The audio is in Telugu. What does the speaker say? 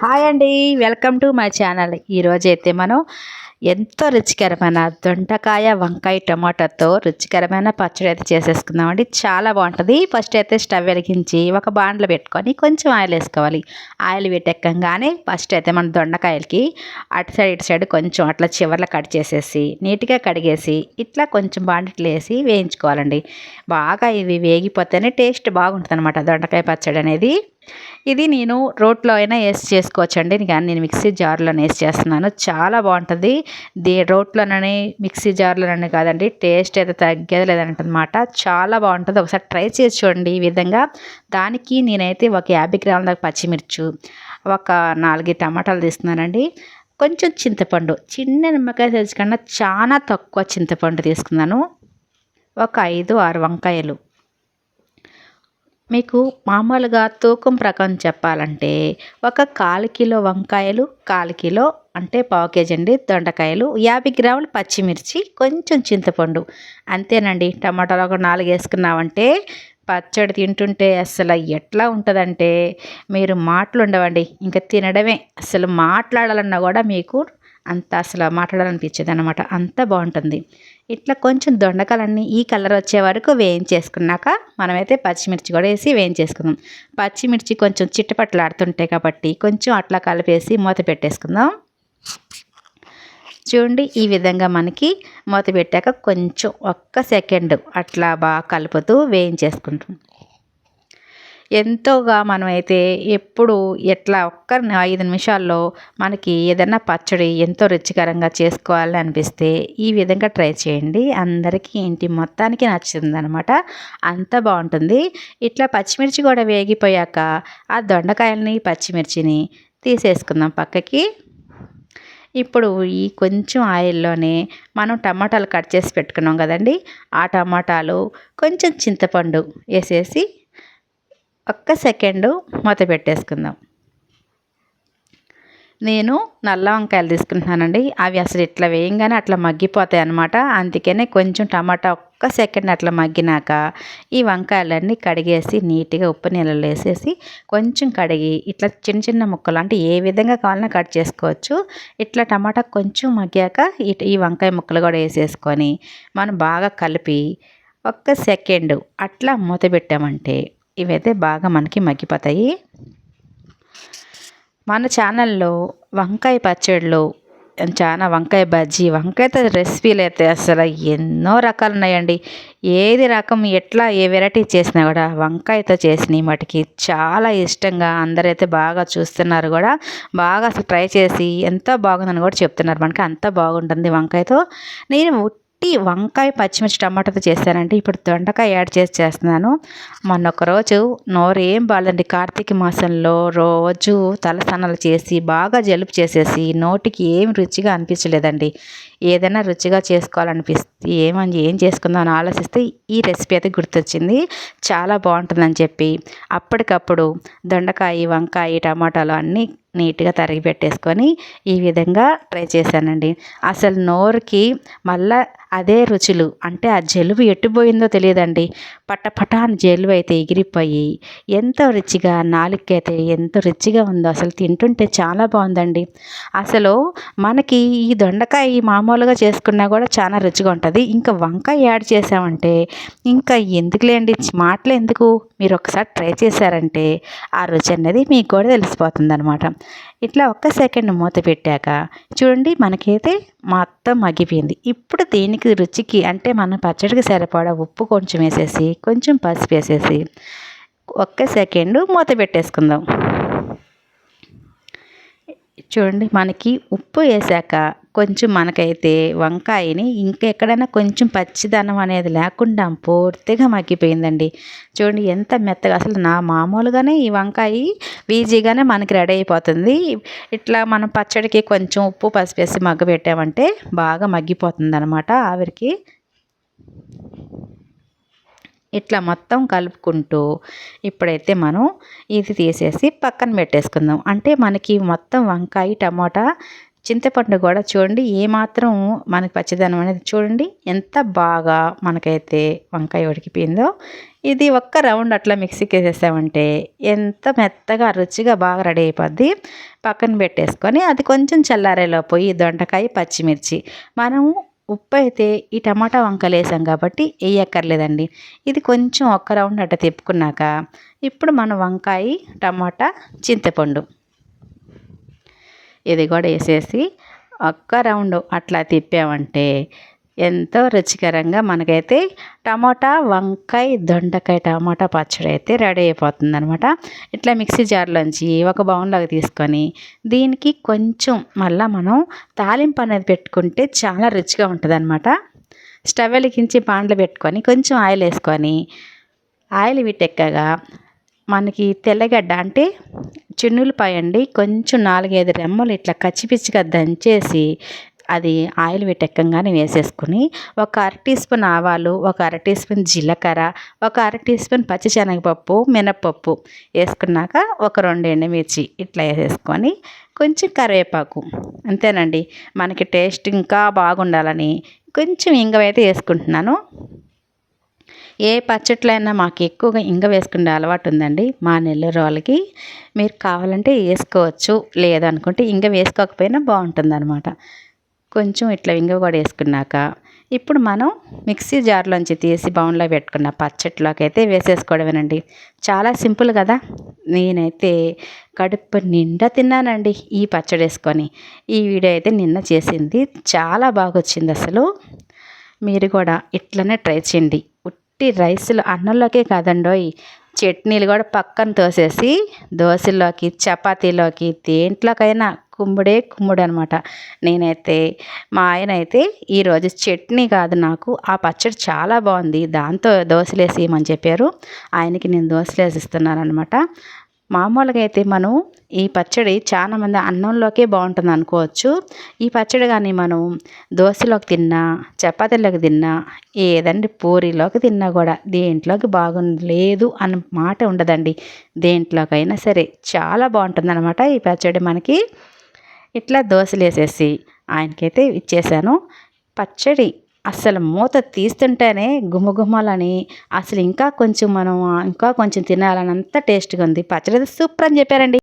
హాయ్ అండి వెల్కమ్ టు మై ఛానల్. ఈరోజైతే మనం ఎంతో రుచికరమైన దొండకాయ వంకాయ టమాటాతో రుచికరమైన పచ్చడి అయితే చేసేసుకుందామండి. చాలా బాగుంటుంది. ఫస్ట్ అయితే స్టవ్ వెలిగించి ఒక బాండ్లో పెట్టుకొని కొంచెం ఆయిల్ వేసుకోవాలి. ఆయిల్ పెట్టెక్కగానే ఫస్ట్ అయితే మన దొండకాయలకి అటు సైడ్ ఇటు సైడ్ కొంచెం అట్లా చివర్లో కట్ చేసేసి నీట్గా కడిగేసి ఇట్లా కొంచెం బాండిట్లు వేసి వేయించుకోవాలండి. బాగా ఇవి వేగిపోతేనే టేస్ట్ బాగుంటుంది అనమాట దొండకాయ పచ్చడి అనేది. ఇది నేను రోట్లో అయినా వేసి చేసుకోవచ్చండి. కానీ నేను మిక్సీ జార్లోనే వేసి చేస్తున్నాను. చాలా బాగుంటుంది. దే రోట్లోనని మిక్సీ జార్లోనని కాదండి. టేస్ట్ అయితే తగ్గేది లేదనమాట. చాలా బాగుంటుంది. ఒకసారి ట్రై చేసి చూడండి ఈ విధంగా. దానికి నేనైతే ఒక యాభై గ్రాముల దాకా పచ్చిమిర్చి ఒక నాలుగు టమాటాలు తీస్తున్నానండి కొంచెం చింతపండు చిన్న నిమ్మకాయ సైజు కన్నా చాలా తక్కువ చింతపండు తీసుకున్నాను. ఒక ఐదు ఆరు వంకాయలు. మీకు మామూలుగా తూకం ప్రకారం చెప్పాలంటే ఒక కాలు కిలో వంకాయలు కాలు కిలో అంటే పావు కేజీ అండి దొండకాయలు యాభై గ్రాములు పచ్చిమిర్చి కొంచెం చింతపండు. అంతేనండి టమాటాలు ఒక నాలుగు వేసుకున్నామంటే పచ్చడి తింటుంటే అసలు ఎట్లా ఉంటుందంటే మీరు మాటలు ఉండవండి. ఇంకా తినడమే అసలు మాట్లాడాలన్నా కూడా మీకు అంత అసలు మాట్లాడాలనిపించేది అనమాట అంత బాగుంటుంది. ఇట్లా కొంచెం దొండకాయలన్నీ ఈ కలర్ వచ్చే వరకు వేయించేసుకున్నాక మనమైతే పచ్చిమిర్చి కూడా వేసి వేయించేసుకుందాం. పచ్చిమిర్చి కొంచెం చిట్టపట్లాడుతుంటాయి కాబట్టి కొంచెం అట్లా కలిపేసి మూత పెట్టేసుకుందాం. చూడండి ఈ విధంగా మనకి మూత పెట్టాక కొంచెం ఒక్క సెకండ్ అట్లా బాగా కలుపుతూ వేయించేసుకుంటాం. ఎంతోగా మనమైతే ఎప్పుడు ఎట్లా ఒక్క ఐదు నిమిషాల్లో మనకి ఏదైనా పచ్చడి ఎంతో రుచికరంగా చేసుకోవాలని అనిపిస్తే ఈ విధంగా ట్రై చేయండి. అందరికీ ఇంటి మొత్తానికి నచ్చుతుంది అంత బాగుంటుంది. ఇట్లా పచ్చిమిర్చి కూడా వేగిపోయాక ఆ దొండకాయలని పచ్చిమిర్చిని తీసేసుకుందాం పక్కకి. ఇప్పుడు ఈ కొంచెం ఆయిల్లోనే మనం టమాటాలు కట్ చేసి పెట్టుకున్నాం కదండి. ఆ టమాటాలు కొంచెం చింతపండు వేసేసి ఒక్క సెకండు మూత పెట్టేసుకుందాం. నేను నల్ల వంకాయలు తీసుకుంటున్నానండి. అవి అసలు ఇట్లా వేయంగానే అట్లా మగ్గిపోతాయి అనమాట అందుకనే కొంచెం టమాటా ఒక్క సెకండ్ అట్లా మగ్గినాక ఈ వంకాయలన్నీ కడిగేసి నీట్గా ఉప్పు నీళ్ళలో వేసేసి కొంచెం కడిగి ఇట్లా చిన్న చిన్న ముక్కలు అంటే ఏ విధంగా కావాలన్నా కట్ చేసుకోవచ్చు. ఇట్లా టమాటా కొంచెం మగ్గాక ఈ వంకాయ ముక్కలు కూడా వేసేసుకొని మనం బాగా కలిపి ఒక్క సెకండ్ అట్లా మూత పెట్టామంటే ఇవైతే బాగా మనకి మగ్గిపోతాయి. మన ఛానల్లో వంకాయ పచ్చళ్ళు చాలా వంకాయ బజ్జీ వంకాయతో రెసిపీలు అయితే అసలు ఎన్నో రకాలు ఉన్నాయండి ఏది రకం ఎట్లా ఏ వెరైటీ చేసినా కూడా వంకాయతో చేసినవి మటుకి చాలా ఇష్టంగా అందరైతే బాగా చూస్తున్నారు కూడా. బాగా అసలు ట్రై చేసి ఎంత బాగుందని కూడా చెప్తున్నారు. మనకి అంత బాగుంటుంది వంకాయతో. నేను ఉట్టి వంకాయ పచ్చిమిర్చి టమాటాతో చేశానంటే ఇప్పుడు దొండకాయ యాడ్ చేసి చేస్తున్నాను. మొన్న ఒకరోజు నోరేం నోరు ఏం బాగాలండి కార్తీక మాసంలో రోజు తలస్నానాలు చేసి బాగా జలుబు చేసేసి నోటికి ఏం రుచిగా అనిపించలేదండి. ఏదైనా రుచిగా చేసుకోవాలనిపిస్తే ఏమని ఏం చేసుకుందాం అని ఆలోచిస్తే ఈ రెసిపీ అయితే గుర్తొచ్చింది. చాలా బాగుంటుందని చెప్పి. అప్పటికప్పుడు దొండకాయ వంకాయ టమాటాలు అన్నీ నీట్గా తరిగి పెట్టేసుకొని ఈ విధంగా ట్రై చేశానండి. అసలు నోరుకి మళ్ళా అదే రుచులు అంటే ఆ జలుబు ఎట్టుపోయిందో తెలియదండి. పట్టపట అని జలుబు అయితే ఎగిరిపోయి ఎంతో రుచిగా నాలుకైతే ఎంతో రుచిగా ఉందో అసలు తింటుంటే చాలా బాగుందండి. అసలు మనకి ఈ దొండకాయ మామూలుగా చేసుకున్నా కూడా చాలా రుచిగా ఉంటుంది. ఇంకా వంకాయ యాడ్ చేసామంటే ఇంకా ఎందుకులేండి? మాటలు ఎందుకు? మీరు ఒకసారి ట్రై చేశారంటే ఆ రుచి అనేది మీకు కూడా తెలిసిపోతుంది అనమాట ఇట్లా ఒక్క సెకండ్ మూత పెట్టాక చూడండి మనకైతే మొత్తం మగ్గిపోయింది. ఇప్పుడు దీనికి రుచికి అంటే మనం పచ్చడికి సరిపడా ఉప్పు కొంచెం వేసేసి కొంచెం పసుపు వేసేసి ఒక్క సెకండ్ మూత పెట్టేసుకుందాం. చూడండి మనకి ఉప్పు వేసాక కొంచెం మనకైతే వంకాయని ఇంకా ఎక్కడైనా కొంచెం పచ్చిదనం అనేది లేకుండా పూర్తిగా మగ్గిపోయిందండి. చూడండి ఎంత మెత్తగా అసలు నా మామూలుగానే ఈ వంకాయ ఈజీగానే మనకి రెడీ అయిపోతుంది. ఇట్లా మనం పచ్చడికి కొంచెం ఉప్పు పసుపు వేసి బాగా మగ్గిపోతుంది అనమాట ఆవిరికి. ఇట్లా మొత్తం కలుపుకుంటూ ఇప్పుడైతే మనం ఇది తీసేసి పక్కన పెట్టేసుకుందాం. అంటే మనకి మొత్తం వంకాయ టమోటా చింతపండు కూడా చూడండి ఏమాత్రం మనకి పచ్చదనం అనేది చూడండి ఎంత బాగా మనకైతే వంకాయ ఉడికిపోయిందో. ఇది ఒక్క రౌండ్ అట్లా మిక్సీకి వేసేసామంటే ఎంత మెత్తగా రుచిగా బాగా రెడీ అయిపోద్ది. పక్కన పెట్టేసుకొని అది కొంచెం చల్లారేలోపు ఈ దొండకాయ పచ్చిమిర్చి. మనము ఉప్పు అయితే ఈ టమాటా వంకలు వేసాం కాబట్టి వేయక్కర్లేదండి. ఇది కొంచెం ఒక్క రౌండ్ అట్ట తిప్పుకున్నాక ఇప్పుడు మన వంకాయ టమాటా చింతపండు. ఇది కూడా వేసేసి ఒక్క రౌండ్ అట్లా తిప్పామంటే ఎంతో రుచికరంగా మనకైతే టమాటా వంకాయ దొండకాయ టమాటా పచ్చడి అయితే రెడీ అయిపోతుంది అనమాట ఇట్లా మిక్సీ జార్లోంచి ఒక బౌన్లోకి తీసుకొని దీనికి కొంచెం మళ్ళీ మనం తాలింపు అనేది పెట్టుకుంటే చాలా రుచిగా ఉంటుంది అనమాట స్టవ్ వెలిగించి పాండ్లు పెట్టుకొని కొంచెం ఆయిల్ వేసుకొని ఆయిల్ విటెక్కగా మనకి తెల్లగడ్డ అంటే చిన్నులపాయ అండి. కొంచెం నాలుగైదు రెమ్మలు ఇట్లా కచ్చిపిచ్చిగా దంచేసి అది ఆయిల్ పెట్టెక్కంగానే వేసేసుకుని ఒక అర టీ స్పూన్ ఆవాలు ఒక అర టీ స్పూన్ జీలకర్ర ఒక అర టీ స్పూన్ పచ్చిశనగపప్పు మినప్పప్పు వేసుకున్నాక ఒక రెండు ఎండుమిర్చి ఇట్లా వేసేసుకొని కొంచెం కరివేపాకు. అంతేనండి. మనకి టేస్ట్ ఇంకా బాగుండాలని కొంచెం ఇంగవైతే వేసుకుంటున్నాను. ఏ పచ్చట్లైనా మాకు ఎక్కువగా ఇంగ వేసుకునే అలవాటు ఉందండి మా నెల్లూరు వాళ్ళకి మీరు కావాలంటే వేసుకోవచ్చు లేదనుకుంటే ఇంగ వేసుకోకపోయినా బాగుంటుంది అనమాట కొంచెం ఇట్లా ఇంగ కూడా వేసుకున్నాక ఇప్పుడు మనం మిక్సీ జార్లోంచి తీసి బౌన్లో పెట్టుకున్న పచ్చట్లోకి అయితే వేసేసుకోవడమేనండి. చాలా సింపుల్ కదా. నేనైతే కడుపు నిండా తిన్నానండి ఈ పచ్చడి వేసుకొని. ఈ వీడియో అయితే నిన్న చేసింది. చాలా బాగా వచ్చింది అసలు మీరు కూడా ఇట్లనే ట్రై చేయండి. ఉట్టి రైస్లు అన్నంలోకే కాదండోయ్. చట్నీలు కూడా పక్కన తోసేసి దోశల్లోకి చపాతీలోకి దేంట్లోకైనా కుమ్ముడే కుమ్ముడు అనమాట నేనైతే మా ఆయన అయితే ఈరోజు చట్నీ కాదు నాకు ఆ పచ్చడి చాలా బాగుంది దాంతో దోశలు వేసేయమని చెప్పారు. ఆయనకి నేను దోశలు వేసి ఇస్తున్నాను అనమాట మామూలుగా అయితే మనం ఈ పచ్చడి చాలా మంది అన్నంలోకే బాగుంటుంది అనుకోవచ్చు. ఈ పచ్చడి కానీ మనం దోశలోకి తిన్నా చపాతీలోకి తిన్నా ఏదండి పూరీలోకి తిన్నా కూడా దేంట్లోకి బాగుండలేదు అన్న మాట ఉండదండి. దేంట్లోకైనా సరే చాలా బాగుంటుంది అనమాట ఈ పచ్చడి మనకి. ఇట్లా దోశలు వేసేసి ఆయనకైతే ఇచ్చేసాను. పచ్చడి అసలు మూత తీస్తుంటేనే గుమగుమలని అసలు ఇంకా కొంచెం మనం ఇంకా కొంచెం తినాలని అంత టేస్ట్గా ఉంది. పచ్చడి సూపర్ అని చెప్పారండి.